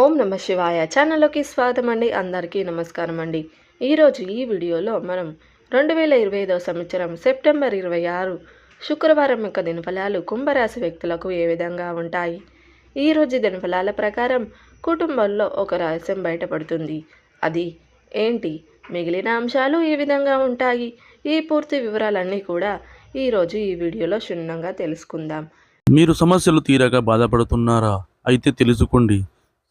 ఓం నమ శివాయ. ఛానల్లోకి స్వాగతం అండి. అందరికీ నమస్కారం అండి. ఈరోజు ఈ వీడియోలో మనం రెండు వేల ఇరవై ఐదవ సంవత్సరం సెప్టెంబర్ ఇరవై ఆరు శుక్రవారం యొక్క దినఫలాలు కుంభరాశి వ్యక్తులకు ఏ విధంగా ఉంటాయి? ఈరోజు దినఫలాల ప్రకారం కుటుంబంలో ఒక రహస్యం బయటపడుతుంది. అది ఏంటి? మిగిలిన అంశాలు ఏ విధంగా ఉంటాయి? ఈ పూర్తి వివరాలన్నీ కూడా ఈరోజు ఈ వీడియోలో క్షుణ్ణంగా తెలుసుకుందాం. మీరు సమస్యలు తీరగా బాధపడుతున్నారా? అయితే తెలుసుకోండి.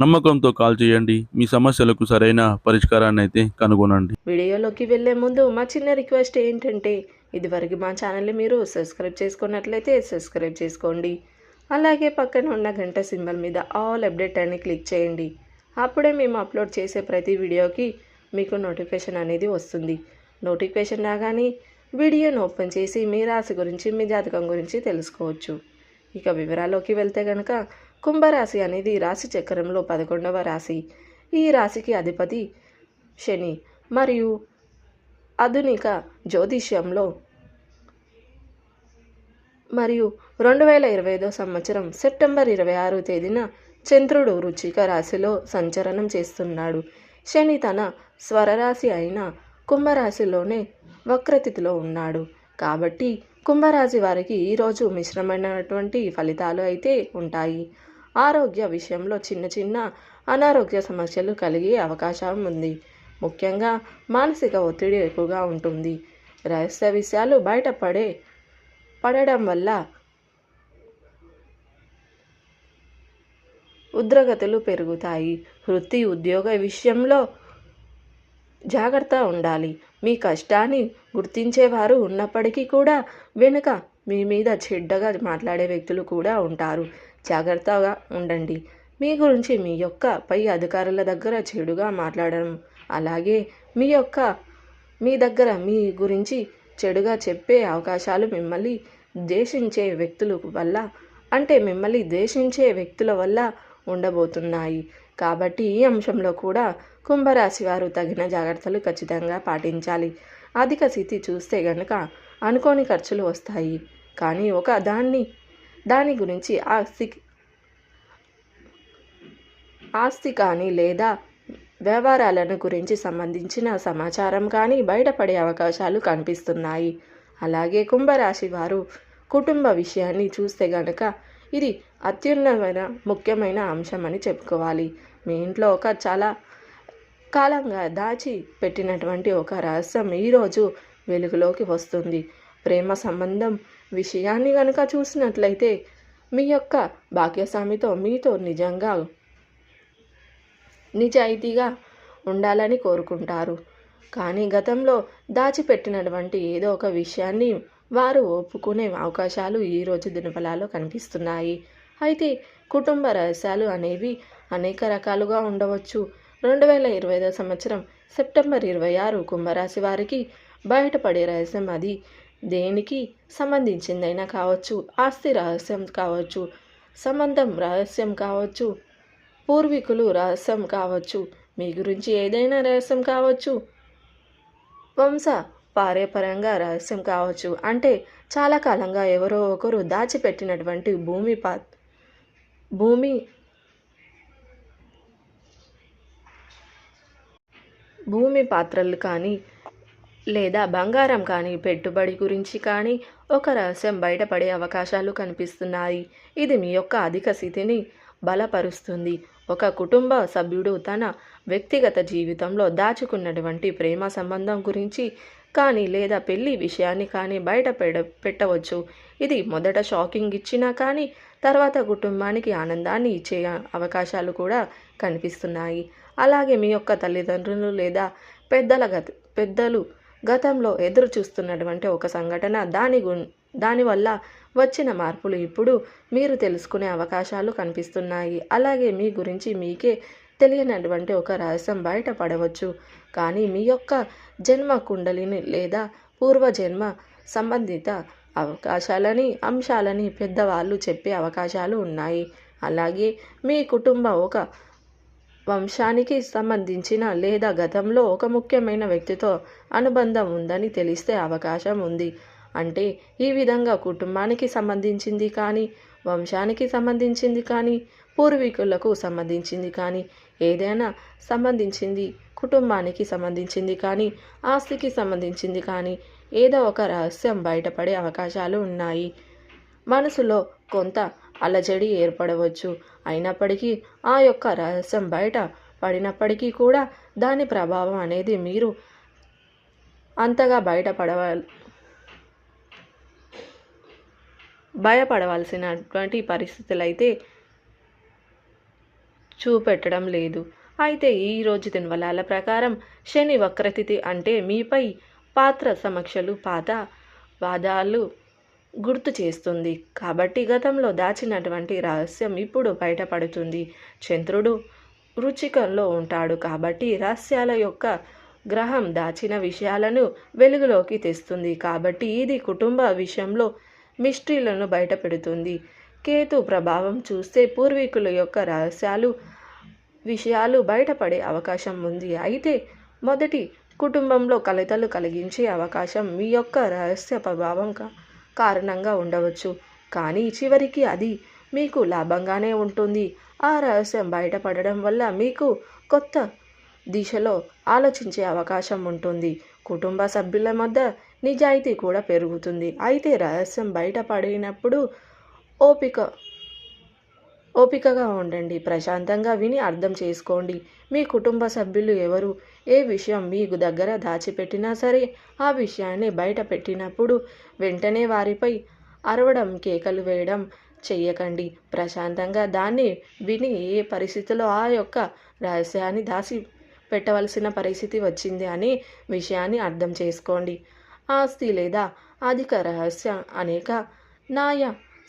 నమ్మకంతో కాల్ చేయండి. మీ సమస్యలకు సరైన పరిష్కారాన్ని అయితే కనుగొనండి. వీడియోలోకి వెళ్ళే ముందు మా చిన్న రిక్వెస్ట్ ఏంటంటే ఇదివరకు మా ఛానల్ని మీరు సబ్స్క్రైబ్ చేసుకున్నట్లయితే సబ్స్క్రైబ్ చేసుకోండి. అలాగే పక్కన ఉన్న గంట సింబల్ మీద ఆల్ అప్డేట్ అని క్లిక్ చేయండి. అప్పుడే మేము అప్లోడ్ చేసే ప్రతి వీడియోకి మీకు నోటిఫికేషన్ అనేది వస్తుంది. నోటిఫికేషన్ రాగానే వీడియోను ఓపెన్ చేసి మీ రాశి గురించి మీ జాతకం గురించి తెలుసుకోవచ్చు. ఇక వివరాల్లోకి వెళ్తే కనుక కుంభరాశి అనేది రాశి చక్రంలో పదకొండవ రాశి. ఈ రాశికి అధిపతి శని మరియు ఆధునిక జ్యోతిష్యంలో మరియు రెండు వేల ఇరవై ఐదో సంవత్సరం సెప్టెంబర్ ఇరవై ఆరు తేదీన చంద్రుడు రుచిక రాశిలో సంచలనం చేస్తున్నాడు. శని తన స్వరరాశి అయిన కుంభరాశిలోనే వక్రతిథిలో ఉన్నాడు. కాబట్టి కుంభరాశి వారికి ఈరోజు మిశ్రమైనటువంటి ఫలితాలు అయితే ఉంటాయి. ఆరోగ్య విషయంలో చిన్న చిన్న అనారోగ్య సమస్యలు కలిగే అవకాశం ఉంది. ముఖ్యంగా మానసిక ఒత్తిడి ఎక్కువగా ఉంటుంది. రహస్య విషయాలు బయటపడే పడడం వల్ల ఉద్రగతులు పెరుగుతాయి. వృత్తి ఉద్యోగ విషయంలో జాగ్రత్త ఉండాలి. మీ కష్టాన్ని గుర్తించేవారు ఉన్నప్పటికీ కూడా వెనుక మీ మీద చెడ్డగా మాట్లాడే వ్యక్తులు కూడా ఉంటారు. జాగ్రత్తగా ఉండండి. మీ గురించి మీ యొక్క పై అధికారుల దగ్గర చెడుగా మాట్లాడడం అలాగే మీ యొక్క మీ దగ్గర మీ గురించి చెడుగా చెప్పే అవకాశాలు మిమ్మల్ని ద్వేషించే వ్యక్తుల వల్ల అంటే మిమ్మల్ని ద్వేషించే వ్యక్తుల వల్ల ఉండబోతున్నాయి. కాబట్టి ఈ అంశంలో కూడా కుంభరాశి వారు తగిన జాగ్రత్తలు ఖచ్చితంగా పాటించాలి. అధిక స్థితి చూస్తే గనుక అనుకోని ఖర్చులు వస్తాయి. కానీ ఒక దాన్ని దాని గురించి ఆస్తి ఆస్తి కానీ లేదా వ్యవహారాలను గురించి సంబంధించిన సమాచారం కానీ బయటపడే అవకాశాలు కనిపిస్తున్నాయి. అలాగే కుంభరాశి వారు కుటుంబ విషయాన్ని చూస్తే గనక ఇది అత్యున్నతమైన ముఖ్యమైన అంశం అని చెప్పుకోవాలి. మీ ఇంట్లో ఒక చాలా కాలంగా దాచి పెట్టినటువంటి ఒక రహస్యం ఈరోజు వెలుగులోకి వస్తుంది. ప్రేమ సంబంధం విషయాన్ని కనుక చూసినట్లయితే మీ యొక్క భాగ్యస్వామితో మీతో నిజంగా నిజాయితీగా ఉండాలని కోరుకుంటారు. కానీ గతంలో దాచిపెట్టినటువంటి ఏదో ఒక విషయాన్ని వారు ఒప్పుకునే అవకాశాలు ఈరోజు దినఫలాల్లో కనిపిస్తున్నాయి. అయితే కుటుంబ రహస్యాలు అనేవి అనేక రకాలుగా ఉండవచ్చు. రెండు వేల ఇరవై ఐదో సంవత్సరం సెప్టెంబర్ ఇరవై ఆరు కుంభరాశి వారికి బయటపడే రహస్యం అది. దేనికి సంబంధించిందైనా కావచ్చు ఆస్తి రహస్యం కావచ్చు సంబంధం రహస్యం కావచ్చు పూర్వీకులు రహస్యం కావచ్చు మీ గురించి ఏదైనా రహస్యం కావచ్చు. వంశ పారేపరంగా రహస్యం కావచ్చు. అంటే చాలా కాలంగా ఎవరో ఒకరు దాచిపెట్టినటువంటి భూమి పా భూమి భూమి పాత్రలు కానీ లేదా బంగారం కానీ పెట్టుబడి గురించి కానీ ఒక రహస్యం బయటపడే అవకాశాలు కనిపిస్తున్నాయి. ఇది మీ యొక్క అధిక స్థితిని బలపరుస్తుంది. ఒక కుటుంబ సభ్యుడు తన వ్యక్తిగత జీవితంలో దాచుకున్నటువంటి ప్రేమ సంబంధం గురించి కానీ లేదా పెళ్ళి విషయాన్ని కానీ బయట పెడ పెట్టవచ్చు. ఇది మొదట షాకింగ్ ఇచ్చినా కానీ తర్వాత కుటుంబానికి ఆనందాన్ని ఇచ్చే అవకాశాలు కూడా కనిపిస్తున్నాయి. అలాగే మీ యొక్క తల్లిదండ్రులు లేదా పెద్దల గత పెద్దలు గతంలో ఎదురు చూస్తున్నటువంటి ఒక సంఘటన దాని గు దానివల్ల వచ్చిన మార్పులు ఇప్పుడు మీరు తెలుసుకునే అవకాశాలు కనిపిస్తున్నాయి. అలాగే మీ గురించి మీకే తెలియనటువంటి ఒక రహస్యం బయటపడవచ్చు. కానీ మీ యొక్క జన్మ కుండలిని లేదా పూర్వజన్మ సంబంధిత అవకాశాలని అంశాలని పెద్దవాళ్ళు చెప్పే అవకాశాలు ఉన్నాయి. అలాగే మీ కుటుంబ ఒక వంశానికి సంబంధించిన లేదా గతంలో ఒక ముఖ్యమైన వ్యక్తితో అనుబంధం ఉందని తెలిస్తే అవకాశం ఉంది. అంటే ఈ విధంగా కుటుంబానికి సంబంధించింది కానీ వంశానికి సంబంధించింది కానీ పూర్వీకులకు సంబంధించింది కానీ ఏదైనా సంబంధించింది కుటుంబానికి సంబంధించింది కానీ ఆస్తికి సంబంధించింది కానీ ఏదో ఒక రహస్యం బయటపడే అవకాశాలు ఉన్నాయి. మనసులో కొంత అలజడి ఏర్పడవచ్చు. అయినప్పటికీ ఆ యొక్క రహస్యం బయట పడినప్పటికీ కూడా దాని ప్రభావం అనేది మీరు అంతగా బయటపడవ భయపడవలసినటువంటి పరిస్థితులు అయితే చూపెట్టడం లేదు. అయితే ఈ రోజు దినవలాల ప్రకారం శని వక్రతిథి అంటే మీపై పాత్ర సమక్షలు పాత వాదాలు గుర్తు చేస్తుంది. కాబట్టి గతంలో దాచినటువంటి రహస్యం ఇప్పుడు బయటపడుతుంది. చంద్రుడు రుచికంలో ఉంటాడు కాబట్టి రహస్యాల యొక్క గ్రహం దాచిన విషయాలను వెలుగులోకి తెస్తుంది. కాబట్టి ఇది కుటుంబ విషయంలో మిస్టరీలను బయటపెడుతుంది. కేతు ప్రభావం చూస్తే పూర్వీకుల యొక్క రహస్యాలు విషయాలు బయటపడే అవకాశం ఉంది. అయితే మొదటి కుటుంబంలో కలతలు కలిగించే అవకాశం మీ యొక్క రహస్య ప్రభావం కా- కారణంగా ఉండవచ్చు. కానీ చివరికి అది మీకు లాభంగానే ఉంటుంది. ఆ రహస్యం బయటపడడం వల్ల మీకు కొత్త దిశలో ఆలోచించే అవకాశం ఉంటుంది. కుటుంబ సభ్యుల మధ్య నిజాయితీ కూడా పెరుగుతుంది. అయితే రహస్యం బయటపడినప్పుడు ఓపిక ఓపికగా ఉండండి ప్రశాంతంగా విని అర్థం చేసుకోండి. మీ కుటుంబ సభ్యులు ఎవరు? ఏ విషయం మీకు దగ్గర దాచిపెట్టినా సరే ఆ విషయాన్ని బయట పెట్టినప్పుడు వెంటనే వారిపై అరవడం కేకలు వేయడం చెయ్యకండి. ప్రశాంతంగా దాన్ని విని ఏ పరిస్థితిలో ఆ యొక్క రహస్యాన్ని దాచి పెట్టవలసిన పరిస్థితి వచ్చింది అనే విషయాన్ని అర్థం చేసుకోండి. ఆస్తి లేదా అధిక రహస్య అనేక నాయ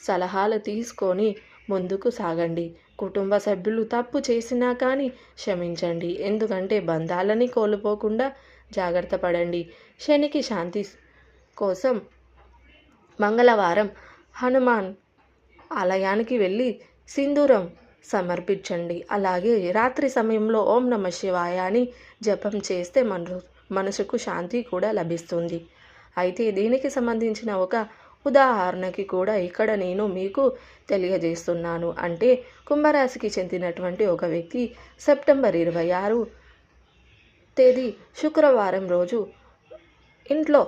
సలహాలు తీసుకొని ముందుకు సాగండి. కుటుంబ సభ్యులు తప్పు చేసినా కానీ క్షమించండి. ఎందుకంటే బంధాలని కోల్పోకుండా జాగ్రత్త పడండి. శనికి శాంతి కోసం మంగళవారం హనుమాన్ ఆలయానికి వెళ్ళి సింధూరం సమర్పించండి. అలాగే రాత్రి సమయంలో ఓం నమ శివాయ అని జపం చేస్తే మన మనసుకు శాంతి కూడా లభిస్తుంది. అయితే దీనికి సంబంధించిన ఒక ఉదాహరణకి కూడా ఇక్కడ నేను మీకు తెలియజేస్తున్నాను. అంటే కుంభరాశికి చెందినటువంటి ఒక వ్యక్తి సెప్టెంబర్ ఇరవై ఆరు తేదీ శుక్రవారం రోజు ఇంట్లో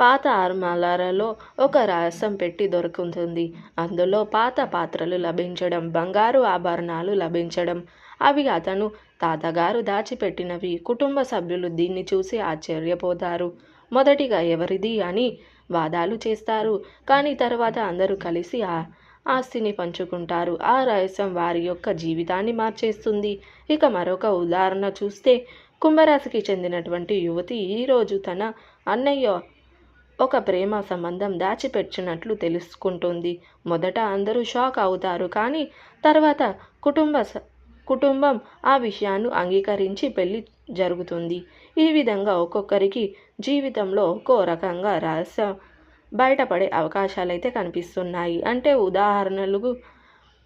పాత అర్మాలాలలో ఒక రహస్యం పెట్టి దొరుకుతుంది అందులో పాత పాత్రలు లభించడం బంగారు ఆభరణాలు లభించడం. అవి అతను తాతగారు దాచిపెట్టినవి. కుటుంబ సభ్యులు దీన్ని చూసి ఆశ్చర్యపోతారు. మొదటిగా ఎవరిది అని వాదాలు చేస్తారు. కానీ తర్వాత అందరూ కలిసి ఆ ఆస్తిని పంచుకుంటారు. ఆ రహస్యం వారి యొక్క జీవితాన్ని మార్చేస్తుంది. ఇక మరొక ఉదాహరణ చూస్తే కుంభరాశికి చెందినటువంటి యువతి ఈరోజు తన అన్నయ్య ఒక ప్రేమ సంబంధం దాచిపెట్టినట్లు తెలుసుకుంటుంది. మొదట అందరూ షాక్ అవుతారు కానీ తర్వాత కుటుంబ స- కుటుంబం ఆ విషయాన్ని అంగీకరించి పెళ్ళి జరుగుతుంది. ఈ విధంగా ఒక్కొక్కరికి జీవితంలో ఒక్కో రకంగా రహస్య బయటపడే అవకాశాలు అయితే కనిపిస్తున్నాయి. అంటే ఉదాహరణలు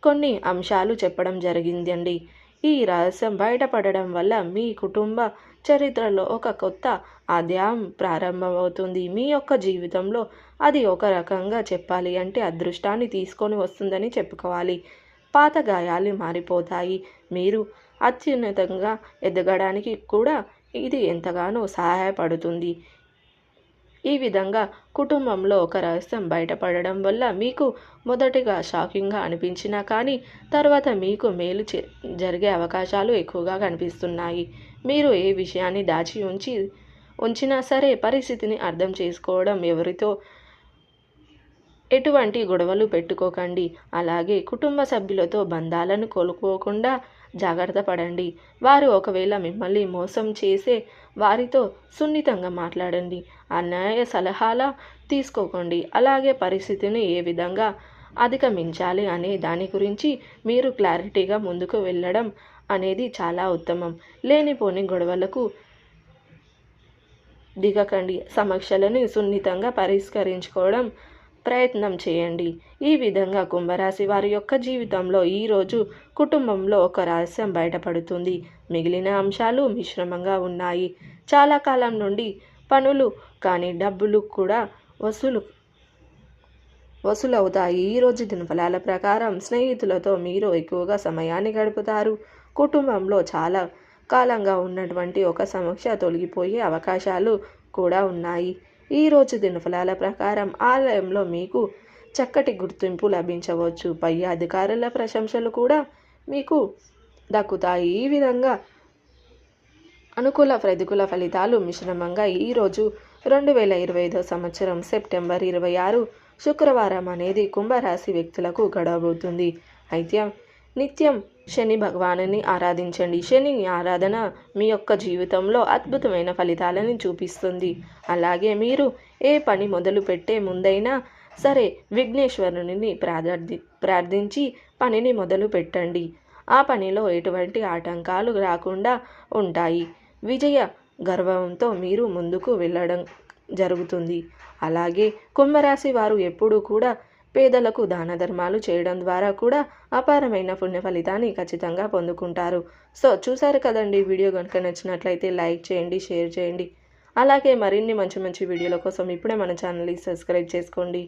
కొన్ని అంశాలు చెప్పడం జరిగిందండి. ఈ రహస్యం బయటపడడం వల్ల మీ కుటుంబ చరిత్రలో ఒక కొత్త అధ్యాయం ప్రారంభమవుతుంది. మీ యొక్క జీవితంలో అది ఒక రకంగా చెప్పాలి అంటే అదృష్టాన్ని తీసుకొని వస్తుందని చెప్పుకోవాలి. పాత గాయాలు మారిపోతాయి. మీరు అత్యున్నతంగా ఎదగడానికి కూడా ఇది ఎంతగానో సహాయపడుతుంది. ఈ విధంగా కుటుంబంలో ఒక రహస్యం బయటపడడం వల్ల మీకు మొదటిగా షాకింగ్గా అనిపించినా కానీ తర్వాత మీకు మేలు చే- జరిగే అవకాశాలు ఎక్కువగా కనిపిస్తున్నాయి. మీరు ఏ విషయాన్ని దాచి ఉంచి ఉంచినా సరే పరిస్థితిని అర్థం చేసుకోవడం ఎవరితో ఎటువంటి గొడవలు పెట్టుకోకండి. అలాగే కుటుంబ సభ్యులతో బంధాలను కోల్పోకుండా జాగ్రత్త పడండి. వారు ఒకవేళ మిమ్మల్ని మోసం చేసే వారితో సున్నితంగా మాట్లాడండి. అన్యాయ సలహాల తీసుకోకండి. అలాగే పరిస్థితిని ఏ విధంగా అధిగమించాలి అనే దాని గురించి మీరు క్లారిటీగా ముందుకు వెళ్ళడం అనేది చాలా ఉత్తమం. లేనిపోని గొడవలకు దిగకండి. సమస్యలను సున్నితంగా పరిష్కరించుకోవడం ప్రయత్నం చేయండి. ఈ విధంగా కుంభరాశి వారి యొక్క జీవితంలో ఈరోజు కుటుంబంలో ఒక రహస్యం బయటపడుతుంది. మిగిలిన అంశాలు మిశ్రమంగా ఉన్నాయి. చాలా కాలం నుండి పనులు కానీ డబ్బులు కూడా వసూలు వసూలవుతాయి. ఈరోజు దినఫలాల ప్రకారం స్నేహితులతో మీరు ఎక్కువగా సమయాన్ని గడుపుతారు. కుటుంబంలో చాలా కాలంగా ఉన్నటువంటి ఒక సమస్య తొలగిపోయే అవకాశాలు కూడా ఉన్నాయి. ఈరోజు దినఫలాల ప్రకారం ఆలయంలో మీకు చక్కటి గుర్తింపు లభించవచ్చు. పై అధికారుల ప్రశంసలు కూడా మీకు దక్కుతాయి. ఈ విధంగా అనుకూల ప్రతికూల ఫలితాలు మిశ్రమంగా ఈరోజు రెండు వేల ఇరవై ఐదో సంవత్సరం సెప్టెంబర్ ఇరవై ఆరు శుక్రవారం అనేది కుంభరాశి వ్యక్తులకు గడవబోతుంది. అయితే నిత్యం శని భగవానుని ఆరాధించండి. శని ఆరాధన మీ యొక్క జీవితంలో అద్భుతమైన ఫలితాలను చూపిస్తుంది. అలాగే మీరు ఏ పని మొదలు పెట్టే ముందైనా సరే విఘ్నేశ్వరుని ప్రార్థి ప్రార్థించి పనిని మొదలు పెట్టండి ఆ పనిలో ఎటువంటి ఆటంకాలు రాకుండా ఉంటాయి. విజయ గర్వంతో మీరు ముందుకు వెళ్ళడం జరుగుతుంది. అలాగే కుంభరాశి వారు ఎప్పుడూ కూడా పేదలకు దాన ధర్మాలు చేయడం ద్వారా కూడా అపారమైన పుణ్య ఫలితాన్ని ఖచ్చితంగా పొందుకుంటారు. సో చూసారు కదండి వీడియో కనుక నచ్చినట్లయితే లైక్ చేయండి షేర్ చేయండి. అలాగే మరిన్ని మంచి మంచి వీడియోల కోసం ఇప్పుడే మన ఛానల్ని సబ్స్క్రైబ్ చేసుకోండి.